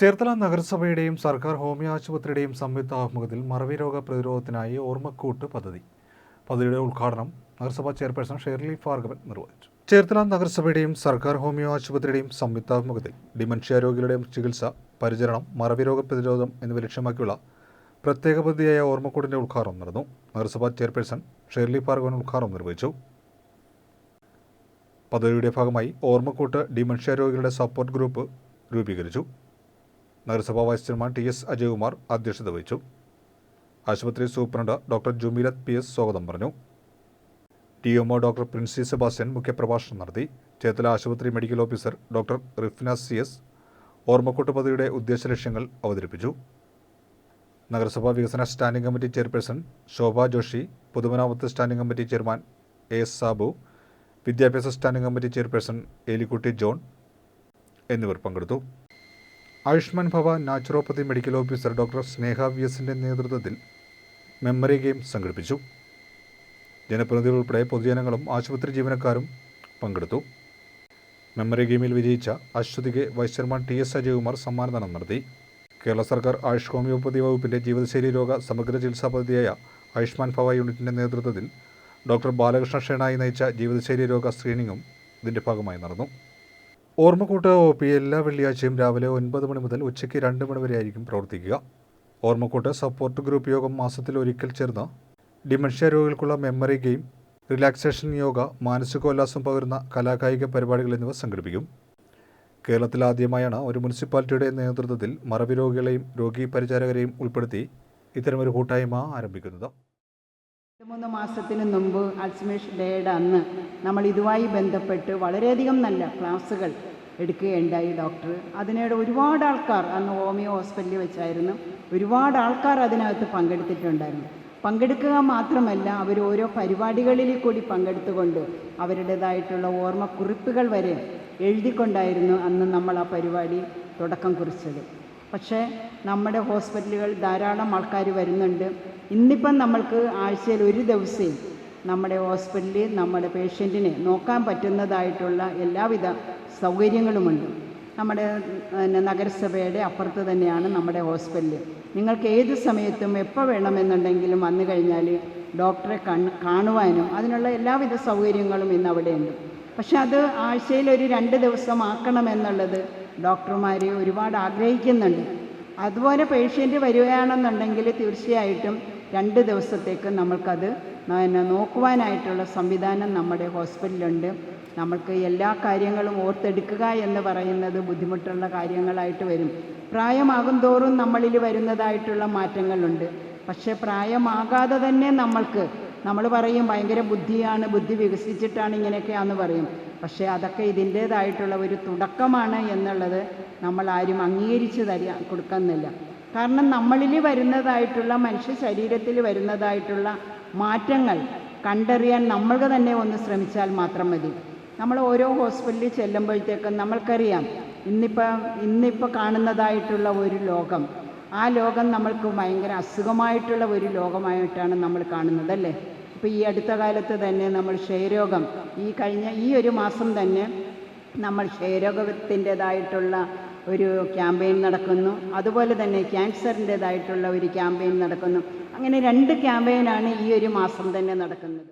ചേർത്തല നഗരസഭയുടെയും സർക്കാർ ഹോമിയോ ആശുപത്രിയുടെയും സംയുക്ത ആഭിമുഖ്യത്തിൽ മറവി രോഗ പ്രതിരോധത്തിനായി ഓർമ്മക്കൂട്ട് പദ്ധതി. പദ്ധതിയുടെ ഉദ്ഘാടനം നഗരസഭാ ചെയർപേഴ്സൺ ഷെർലി ഭാർഗവൻ നിർവഹിച്ചു. ചേർത്തല നഗരസഭയുടെയും സർക്കാർ ഹോമിയോ ആശുപത്രിയുടെയും സംയുക്താഭിമുഖ്യത്തിൽ ഡിമൻഷ്യ രോഗികളുടെയും ചികിത്സ പരിചരണം മറവി രോഗ പ്രതിരോധം എന്നിവ ലക്ഷ്യമാക്കിയുള്ള പ്രത്യേക പദ്ധതിയായ ഓർമ്മക്കൂടിന്റെ ഉദ്ഘാടനം നടന്നു. നഗരസഭാ ചെയർപേഴ്സൺ ഷെർലി ഭാർഗവൻ ഉദ്ഘാടനം നിർവഹിച്ചു. പദ്ധതിയുടെ ഭാഗമായി ഓർമ്മക്കൂട്ട് ഡിമൻഷ്യ രോഗികളുടെ സപ്പോർട്ട് ഗ്രൂപ്പ് രൂപീകരിച്ചു. നഗരസഭാ vice chairman T S Ajayakumar അധ്യക്ഷത വഹിച്ചു. ആശുപത്രി superintendent doctor Jumeelath P S സ്വാഗതം പറഞ്ഞു. T MO doctor Princy Sebastian മുഖ്യപ്രഭാഷണം നടത്തി. ചേത്തല ആശുപത്രി medical officer doctor Rifna C S ഓർമ്മക്കൂട്ട് പദ്ധതിയുടെ ഉദ്ദേശ ലക്ഷ്യങ്ങൾ അവതരിപ്പിച്ചു. നഗരസഭാ വികസന standing committee chairperson Shobha Joshi പൊതുമരാമത്ത് standing committee chairman A S Sabu വിദ്യാഭ്യാസ standing committee chairperson Elikutty John എന്നിവർ പങ്കെടുത്തു. Ayushman Bhava naturopathy medical officer doctor Sneha V എസിന്റെ നേതൃത്വത്തിൽ മെമ്മറി ഗെയിം സംഘടിപ്പിച്ചു. ജനപ്രതിനിധികൾ ഉൾപ്പെടെ പൊതുജനങ്ങളും ആശുപത്രി ജീവനക്കാരും പങ്കെടുത്തു. മെമ്മറി ഗെയിമിൽ വിജയിച്ച അശ്വതിക്ക് vice chairman T S Ajayakumar സമ്മാനദാനം നടത്തി. കേരള സർക്കാർ ആയുഷ് ഹോമിയോപ്പതി വകുപ്പിന്റെ ജീവിതശൈലി രോഗ സമഗ്ര ചികിത്സാ പദ്ധതിയായ ആയുഷ്മാൻ ഭവ യൂണിറ്റിന്റെ നേതൃത്വത്തിൽ ഡോക്ടർ ബാലകൃഷ്ണ ഷേണായി നയിച്ച ജീവിതശൈലി രോഗ സ്ക്രീനിങ്ങും ഇതിന്റെ ഭാഗമായി നടന്നു. ഓർമ്മക്കൂട്ട് ഒ പി എല്ലാ വെള്ളിയാഴ്ചയും രാവിലെ ഒൻപത് മണി മുതൽ ഉച്ചയ്ക്ക് രണ്ട് മണി വരെ ആയിരിക്കും പ്രവർത്തിക്കുക. ഓർമ്മക്കൂട്ട് സപ്പോർട്ട് ഗ്രൂപ്പ് യോഗം മാസത്തിൽ ഒരിക്കൽ ചേർന്ന് ഡിമൻഷ്യ രോഗികൾക്കുള്ള മെമ്മറി ഗെയിം റിലാക്സേഷൻ യോഗ മാനസികോല്ലാസം പകരുന്ന കലാകായിക പരിപാടികൾ എന്നിവ സംഘടിപ്പിക്കും. കേരളത്തിൽ ആദ്യമായാണ് ഒരു മുനിസിപ്പാലിറ്റിയുടെ നേതൃത്വത്തിൽ മറവി രോഗികളെയും രോഗി പരിചാരകരെയും ഉൾപ്പെടുത്തി ഇത്തരമൊരു കൂട്ടായ്മ ആരംഭിക്കുന്നത്. മൂന്ന് മാസത്തിന് മുമ്പ് അൽസിമേഷൻ ഡേയുടെ അന്ന് നമ്മൾ ഇതുമായി ബന്ധപ്പെട്ട് വളരെയധികം നല്ല ക്ലാസ്സുകൾ എടുക്കുകയുണ്ടായി ഡോക്ടർ. അതിനിടെ ഒരുപാട് ആൾക്കാർ അന്ന് ഹോമിയോ ഹോസ്പിറ്റലിൽ വെച്ചായിരുന്നു ഒരുപാട് ആൾക്കാർ അതിനകത്ത് പങ്കെടുത്തിട്ടുണ്ടായിരുന്നു. പങ്കെടുക്കുക മാത്രമല്ല അവർ ഓരോ പരിപാടികളിൽ കൂടി പങ്കെടുത്തുകൊണ്ട് അവരുടേതായിട്ടുള്ള ഓർമ്മക്കുറിപ്പുകൾ വരെ എഴുതിക്കൊണ്ടായിരുന്നു അന്ന് നമ്മൾ ആ പരിപാടി തുടക്കം കുറിച്ചത്. പക്ഷേ നമ്മുടെ ഹോസ്പിറ്റലുകൾ ധാരാളം ആൾക്കാർ വരുന്നുണ്ട്. ഇന്നിപ്പം നമ്മൾക്ക് ആഴ്ചയിൽ ഒരു ദിവസം നമ്മുടെ ഹോസ്പിറ്റലിൽ നമ്മുടെ പേഷ്യന്റിനെ നോക്കാൻ പറ്റുന്നതായിട്ടുള്ള എല്ലാവിധ സൗകര്യങ്ങളുമുണ്ട്. നമ്മുടെ നഗരസഭയുടെ അപ്പുറത്ത് തന്നെയാണ് നമ്മുടെ ഹോസ്പിറ്റൽ നിങ്ങൾക്ക് ഏത് സമയത്തും എപ്പോൾ വേണമെന്നുണ്ടെങ്കിലും വന്നു കഴിഞ്ഞാൽ ഡോക്ടറെ കണ് കാണുവാനും അതിനുള്ള എല്ലാവിധ സൗകര്യങ്ങളും ഇന്ന് അവിടെയുണ്ട്. പക്ഷെ അത് ആഴ്ചയിൽ ഒരു രണ്ട് ദിവസം ആക്കണമെന്നുള്ളത് ഡോക്ടർമാർ ഒരുപാട് ആഗ്രഹിക്കുന്നുണ്ട്. അതുപോലെ പേഷ്യന്റ് വരികയാണെന്നുണ്ടെങ്കിൽ തീർച്ചയായിട്ടും രണ്ട് ദിവസത്തേക്ക് നമ്മൾക്കത് നോക്കുവാനായിട്ടുള്ള സംവിധാനം നമ്മുടെ ഹോസ്പിറ്റലുണ്ട് നമ്മൾക്ക് എല്ലാ കാര്യങ്ങളും ഓർത്തെടുക്കുക എന്ന് പറയുന്നത് ബുദ്ധിമുട്ടുള്ള കാര്യങ്ങളായിട്ട് വരും. പ്രായമാകും തോറും നമ്മളിൽ വരുന്നതായിട്ടുള്ള മാറ്റങ്ങളുണ്ട്. പക്ഷേ പ്രായമാകാതെ തന്നെ നമ്മൾക്ക് നമ്മൾ പറയും ഭയങ്കര ബുദ്ധിയാണ് ബുദ്ധി വികസിച്ചിട്ടാണ് ഇങ്ങനെയൊക്കെയാണെന്ന് പറയും. പക്ഷേ അതൊക്കെ ഇതിന്റേതായിട്ടുള്ള ഒരു തുടക്കമാണ് എന്നുള്ളത് നമ്മൾ ആരും അംഗീകരിച്ച് തരിക കൊടുക്കുന്നില്ല. കാരണം നമ്മളിൽ വരുന്നതായിട്ടുള്ള മനുഷ്യ ശരീരത്തിൽ വരുന്നതായിട്ടുള്ള മാറ്റങ്ങൾ കണ്ടറിയാൻ നമ്മൾക്ക് തന്നെ ഒന്ന് ശ്രമിച്ചാൽ മാത്രം മതി. നമ്മൾ ഓരോ ഹോസ്പിറ്റലിൽ ചെല്ലുമ്പോഴത്തേക്കും നമ്മൾക്കറിയാം ഇന്നിപ്പോൾ ഇന്നിപ്പോൾ കാണുന്നതായിട്ടുള്ള ഒരു ലോകം. ആ ലോകം നമ്മൾക്ക് ഭയങ്കര അസുഖമായിട്ടുള്ള ഒരു ലോകമായിട്ടാണ് നമ്മൾ കാണുന്നത് അല്ലേ? ഇപ്പോൾ ഈ അടുത്ത കാലത്ത് തന്നെ നമ്മൾ ക്ഷയരോഗം ഈ കഴിഞ്ഞ ഈ ഒരു മാസം തന്നെ നമ്മൾ ക്ഷയരോഗത്തിന്റെതായിട്ടുള്ള ഒരു ക്യാമ്പയിൻ നടക്കുന്നു. അതുപോലെ തന്നെ ക്യാൻസറിന്റെതായിട്ടുള്ള ഒരു ക്യാമ്പയിൻ നടക്കുന്നു. അങ്ങനെ രണ്ട് ക്യാമ്പയിനാണ് ഈ ഒരു മാസം തന്നെ നടക്കുന്നത്.